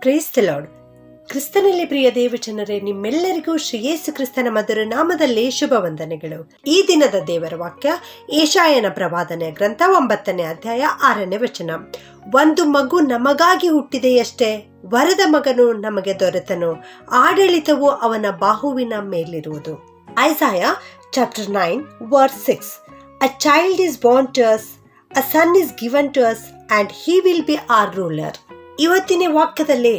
Praise the lord ಕ್ರಿಸ್ತನಲ್ಲಿ ಪ್ರಿಯ ದೇವಜನರೇ, ನಿಮ್ಮೆಲ್ಲರಿಗೂ ಶ್ರೀ ಯೇಸು ಕ್ರಿಸ್ತನ ಮಧುರ ನಾಮದಲ್ಲಿ ಶುಭ ವಂದನೆಗಳು. ಈ ದಿನದ ದೇವರ ವಾಕ್ಯ, ಏಷಾಯನ ಪ್ರವಾದನೆಯ ಗ್ರಂಥ ಒಂಬತ್ತನೇ ಅಧ್ಯಾಯ ಆರನೇ ವಚನ. ಒಂದು ಮಗು ನಮಗಾಗಿ ಹುಟ್ಟಿದೆಯಷ್ಟೇ, ವರದ ಮಗನು ನಮಗೆ ದೊರೆತನು, ಆಡಳಿತವು ಅವನ ಬಾಹುವಿನ ಮೇಲಿರುವುದು. Isaiah chapter nine, verse six. A child is born to us a son is given to us and he will be our ruler ಇವತ್ತಿನ ವಾಕ್ಯದಲ್ಲಿ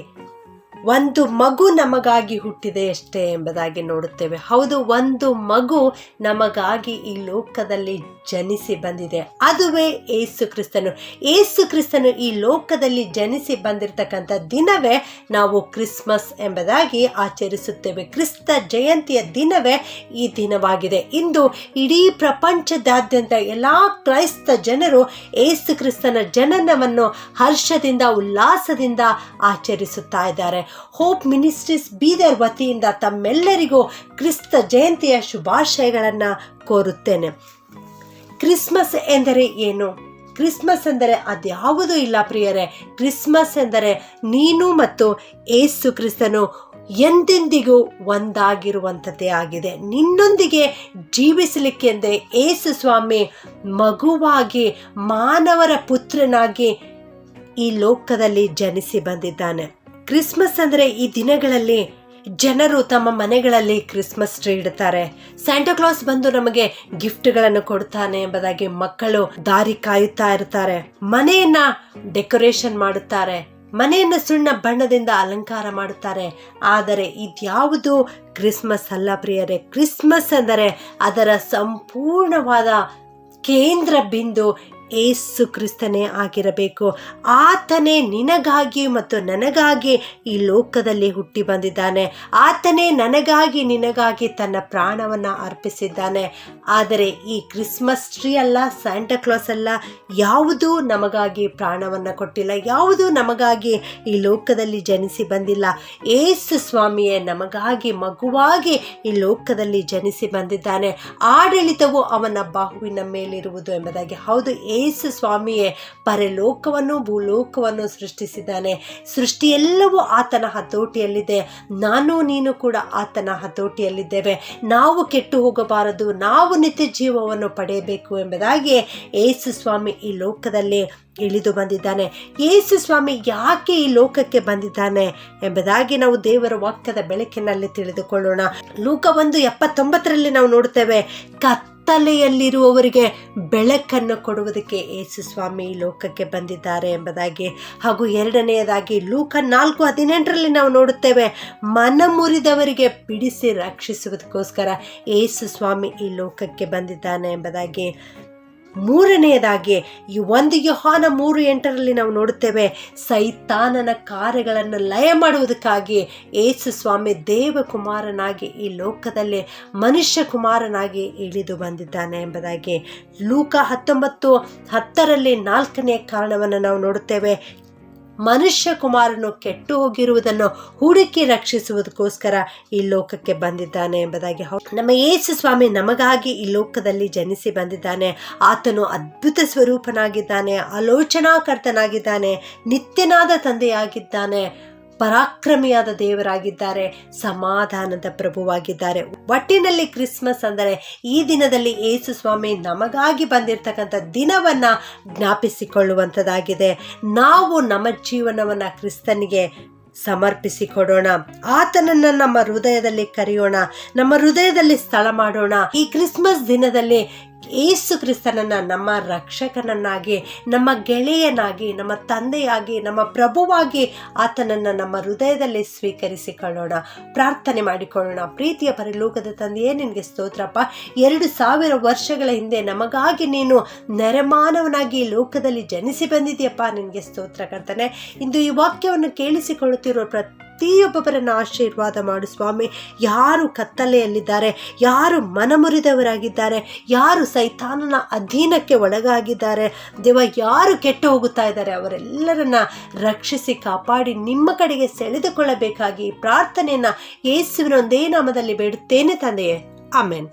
ಒಂದು ಮಗು ನಮಗಾಗಿ ಹುಟ್ಟಿದೆ ಅಷ್ಟೇ ಎಂಬುದಾಗಿ ನೋಡುತ್ತೇವೆ. ಹೌದು, ಒಂದು ಮಗು ನಮಗಾಗಿ ಈ ಲೋಕದಲ್ಲಿ ಜನಿಸಿ ಬಂದಿದೆ. ಅದುವೇ ಏಸು ಕ್ರಿಸ್ತನು. ಏಸು ಕ್ರಿಸ್ತನು ಈ ಲೋಕದಲ್ಲಿ ಜನಿಸಿ ಬಂದಿರತಕ್ಕಂಥ ದಿನವೇ ನಾವು ಕ್ರಿಸ್ಮಸ್ ಎಂಬುದಾಗಿ ಆಚರಿಸುತ್ತೇವೆ. ಕ್ರಿಸ್ತ ಜಯಂತಿಯ ದಿನವೇ ಈ ದಿನವಾಗಿದೆ. ಇಂದು ಇಡೀ ಪ್ರಪಂಚದಾದ್ಯಂತ ಎಲ್ಲ ಕ್ರೈಸ್ತ ಜನರು ಏಸು ಕ್ರಿಸ್ತನ ಜನನವನ್ನು ಹರ್ಷದಿಂದ, ಉಲ್ಲಾಸದಿಂದ ಆಚರಿಸುತ್ತಾ ಇದ್ದಾರೆ. ಹೋಪ್ ಮಿನಿಸ್ಟ್ರೀಸ್ ಬೀದರ್ ವತಿಯಿಂದ ತಮ್ಮೆಲ್ಲರಿಗೂ ಕ್ರಿಸ್ತ ಜಯಂತಿಯ ಶುಭಾಶಯಗಳನ್ನು ಕೋರುತ್ತೇನೆ. ಕ್ರಿಸ್ಮಸ್ ಎಂದರೆ ಏನು? ಕ್ರಿಸ್ಮಸ್ ಎಂದರೆ ಅದ್ಯಾವುದೂ ಇಲ್ಲ ಪ್ರಿಯರೇ. ಕ್ರಿಸ್ಮಸ್ ಎಂದರೆ ನೀನು ಮತ್ತು ಏಸು ಕ್ರಿಸ್ತನು ಎಂದೆಂದಿಗೂ ಒಂದಾಗಿರುವಂಥದ್ದೇ ಆಗಿದೆ. ನಿನ್ನೊಂದಿಗೆ ಜೀವಿಸಲಿಕ್ಕೆಂದೇ ಏಸು ಸ್ವಾಮಿ ಮಗುವಾಗಿ ಮಾನವರ ಪುತ್ರನಾಗಿ ಈ ಲೋಕದಲ್ಲಿ ಜನಿಸಿ ಬಂದಿದ್ದಾನೆ. ಕ್ರಿಸ್ಮಸ್ ಅಂದರೆ ಈ ದಿನಗಳಲ್ಲಿ ಜನರು ತಮ್ಮ ಮನೆಗಳಲ್ಲಿ ಕ್ರಿಸ್ಮಸ್ ಟ್ರೀ ಇಡ್ತಾರೆ. ಸ್ಯಾಂಟಾ ಕ್ಲಾಸ್ ಬಂದು ನಮಗೆ ಗಿಫ್ಟ್ಗಳನ್ನು ಕೊಡ್ತಾನೆ ಎಂಬುದಾಗಿ ಮಕ್ಕಳು ದಾರಿ ಕಾಯುತ್ತಾ ಇರ್ತಾರೆ. ಮನೆಯನ್ನ ಡೆಕೋರೇಷನ್ ಮಾಡುತ್ತಾರೆ. ಮನೆಯನ್ನ ಸುಣ್ಣ ಬಣ್ಣದಿಂದ ಅಲಂಕಾರ ಮಾಡುತ್ತಾರೆ. ಆದರೆ ಇದ್ಯಾವುದು ಕ್ರಿಸ್ಮಸ್ ಅಲ್ಲ ಪ್ರಿಯರೇ. ಕ್ರಿಸ್ಮಸ್ ಅಂದರೆ ಅದರ ಸಂಪೂರ್ಣವಾದ ಕೇಂದ್ರ ಬಿಂದು ಏಸು ಕ್ರಿಸ್ತನೇ ಆಗಿರಬೇಕು. ಆತನೇ ನಿನಗಾಗಿ ಮತ್ತು ನನಗಾಗಿ ಈ ಲೋಕದಲ್ಲಿ ಹುಟ್ಟಿ ಬಂದಿದ್ದಾನೆ. ಆತನೇ ನನಗಾಗಿ ನಿನಗಾಗಿ ತನ್ನ ಪ್ರಾಣವನ್ನು ಅರ್ಪಿಸಿದ್ದಾನೆ. ಆದರೆ ಈ ಕ್ರಿಸ್ಮಸ್ ಟ್ರೀ ಅಲ್ಲ ಸ್ಯಾಂಟಾ ಕ್ಲಾಸ್ ಅಲ್ಲ, ಯಾವುದೂ ನಮಗಾಗಿ ಪ್ರಾಣವನ್ನು ಕೊಟ್ಟಿಲ್ಲ, ಯಾವುದೂ ನಮಗಾಗಿ ಈ ಲೋಕದಲ್ಲಿ ಜನಿಸಿ ಬಂದಿಲ್ಲ. ಏಸು ಸ್ವಾಮಿಯೇ ನಮಗಾಗಿ ಮಗುವಾಗಿ ಈ ಲೋಕದಲ್ಲಿ ಜನಿಸಿ ಬಂದಿದ್ದಾನೆ. ಆಡಳಿತವು ಅವನ ಬಾಹುವಿನ ಮೇಲಿರುವುದು ಎಂಬುದಾಗಿ. ಹೌದು ಏಸು ಸ್ವಾಮಿಯೇ, ಪರಲೋಕವನ್ನು ಭೂಲೋಕವನ್ನು ಸೃಷ್ಟಿಸಿದ್ದಾನೆ. ಸೃಷ್ಟಿಯೆಲ್ಲವೂ ಆತನ ಹತೋಟಿಯಲ್ಲಿದೆ. ನಾನು ನೀನು ಕೂಡ ಆತನ ಹತೋಟಿಯಲ್ಲಿದ್ದೇವೆ. ನಾವು ಕೆಟ್ಟು ಹೋಗಬಾರದು. ನಾವು ನಿತ್ಯ ಜೀವವನ್ನು ಪಡೆಯಬೇಕು ಎಂಬುದಾಗಿ ಏಸು ಸ್ವಾಮಿ ಈ ಲೋಕದಲ್ಲಿ ಇಳಿದು ಬಂದಿದ್ದಾನೆ. ಯೇಸು ಸ್ವಾಮಿ ಯಾಕೆ ಈ ಲೋಕಕ್ಕೆ ಬಂದಿದ್ದಾನೆ ಎಂಬುದಾಗಿ ನಾವು ದೇವರ ವಾಕ್ಯದ ಬೆಳಕಿನಲ್ಲಿ ತಿಳಿದುಕೊಳ್ಳೋಣ. ಲೋಕ ಒಂದು ಎಪ್ಪತ್ತೊಂಬತ್ತರಲ್ಲಿ ನಾವು ನೋಡುತ್ತೇವೆ ಕತ್ತಲೆಯಲ್ಲಿರುವವರಿಗೆ ಬೆಳಕನ್ನು ಕೊಡುವುದಕ್ಕೆ ಯೇಸು ಸ್ವಾಮಿ ಲೋಕಕ್ಕೆ ಬಂದಿದ್ದಾರೆ ಎಂಬುದಾಗಿ. ಹಾಗೂ ಎರಡನೆಯದಾಗಿ ಲೂಕ ನಾಲ್ಕು ಹದಿನೆಂಟರಲ್ಲಿ ನಾವು ನೋಡುತ್ತೇವೆ, ಮನ ಮುರಿದವರಿಗೆ ಬಿಡಿಸಿ ರಕ್ಷಿಸುವುದಕ್ಕೋಸ್ಕರ ಯೇಸು ಸ್ವಾಮಿ ಈ ಲೋಕಕ್ಕೆ ಬಂದಿದ್ದಾನೆ ಎಂಬುದಾಗಿ. ಮೂರನೆಯದಾಗಿ ಈ ಒಂದು ಯೋಹಾನ ಮೂರು ಎಂಟರಲ್ಲಿ ನಾವು ನೋಡುತ್ತೇವೆ, ಸೈತಾನನ ಕಾರ್ಯಗಳನ್ನು ಲಯ ಮಾಡುವುದಕ್ಕಾಗಿ ಏಸು ಸ್ವಾಮಿ ದೇವಕುಮಾರನಾಗಿ ಈ ಲೋಕದಲ್ಲಿ ಮನುಷ್ಯ ಕುಮಾರನಾಗಿ ಇಳಿದು ಬಂದಿದ್ದಾನೆ ಎಂಬುದಾಗಿ ಲೂಕ ಹತ್ತೊಂಬತ್ತು ಹತ್ತರಲ್ಲಿ ನಾಲ್ಕನೇ ಕಾರಣವನ್ನು ನಾವು ನೋಡುತ್ತೇವೆ. ಮನುಷ್ಯ ಕುಮಾರನು ಕೆಟ್ಟು ಹೋಗಿರುವುದನ್ನು ಹುಡುಕಿ ರಕ್ಷಿಸುವುದಕ್ಕೋಸ್ಕರ ಈ ಲೋಕಕ್ಕೆ ಬಂದಿದ್ದಾನೆ ಎಂಬುದಾಗಿ ನಮ್ಮ ಯೇಸು ಸ್ವಾಮಿ ನಮಗಾಗಿ ಈ ಲೋಕದಲ್ಲಿ ಜನಿಸಿ ಬಂದಿದ್ದಾನೆ. ಆತನು ಅದ್ಭುತ ಸ್ವರೂಪನಾಗಿದ್ದಾನೆ, ಆಲೋಚನಾಕರ್ತನಾಗಿದ್ದಾನೆ, ನಿತ್ಯನಾದ ತಂದೆಯಾಗಿದ್ದಾನೆ. ಪರಾಕ್ರಮಿಯಾದ ದೇವರಾಗಿದ್ದಾರೆ, ಸಮಾಧಾನದ ಪ್ರಭುವಾಗಿದ್ದಾರೆ. ಒಟ್ಟಿನಲ್ಲಿ ಕ್ರಿಸ್ಮಸ್ ಅಂದರೆ ಈ ದಿನದಲ್ಲಿ ಯೇಸು ಸ್ವಾಮಿ ನಮಗಾಗಿ ಬಂದಿರತಕ್ಕಂಥ ದಿನವನ್ನ ಜ್ಞಾಪಿಸಿಕೊಳ್ಳುವಂಥದ್ದಾಗಿದೆ. ನಾವು ನಮ್ಮ ಜೀವನವನ್ನು ಕ್ರಿಸ್ತನಿಗೆ ಸಮರ್ಪಿಸಿಕೊಡೋಣ. ಆತನನ್ನು ನಮ್ಮ ಹೃದಯದಲ್ಲಿ ಕರೆಯೋಣ, ನಮ್ಮ ಹೃದಯದಲ್ಲಿ ಸ್ಥಳ ಮಾಡೋಣ. ಈ ಕ್ರಿಸ್ಮಸ್ ದಿನದಲ್ಲಿ ಏಸು ಕ್ರಿಸ್ತನನ್ನು ನಮ್ಮ ರಕ್ಷಕನನ್ನಾಗಿ, ನಮ್ಮ ಗೆಳೆಯನಾಗಿ, ನಮ್ಮ ತಂದೆಯಾಗಿ, ನಮ್ಮ ಪ್ರಭುವಾಗಿ ಆತನನ್ನು ನಮ್ಮ ಹೃದಯದಲ್ಲಿ ಸ್ವೀಕರಿಸಿಕೊಳ್ಳೋಣ. ಪ್ರಾರ್ಥನೆ ಮಾಡಿಕೊಳ್ಳೋಣ. ಪ್ರೀತಿಯ ಪರಿಲೋಕದ ತಂದೆಯೇ, ನಿನಗೆ ಸ್ತೋತ್ರಪ್ಪ. ಎರಡು ಸಾವಿರ ವರ್ಷಗಳ ಹಿಂದೆ ನಮಗಾಗಿ ನೀನು ನೆರೆಮಾನವನಾಗಿ ಲೋಕದಲ್ಲಿ ಜನಿಸಿ ಬಂದಿದೆಯಪ್ಪ ನಿನಗೆ ಸ್ತೋತ್ರ ಕರ್ತಾನೆ. ಇಂದು ಈ ವಾಕ್ಯವನ್ನು ಕೇಳಿಸಿಕೊಳ್ಳುತ್ತಿರುವ ಪ್ರತಿ ಪ್ರತಿಯೊಬ್ಬೊಬ್ಬರನ್ನು ಆಶೀರ್ವಾದ ಮಾಡು ಸ್ವಾಮಿ. ಯಾರು ಕತ್ತಲೆಯಲ್ಲಿದ್ದಾರೆ, ಯಾರು ಮನಮುರಿದವರಾಗಿದ್ದಾರೆ, ಯಾರು ಸೈತಾನನ ಅಧೀನಕ್ಕೆ ಒಳಗಾಗಿದ್ದಾರೆ, ದೇವ ಯಾರು ಕೆಟ್ಟು ಹೋಗುತ್ತಾ ಇದ್ದಾರೆ, ಅವರೆಲ್ಲರನ್ನ ರಕ್ಷಿಸಿ ಕಾಪಾಡಿ ನಿಮ್ಮ ಕಡೆಗೆ ಸೆಳೆದುಕೊಳ್ಳಬೇಕಾಗಿ ಪ್ರಾರ್ಥನೆಯನ್ನು ಯೇಸುವಿನ ಒಂದೇ ನಾಮದಲ್ಲಿ ಬೇಡುತ್ತೇನೆ ತಂದೆಯೇ. ಆಮೇನ್.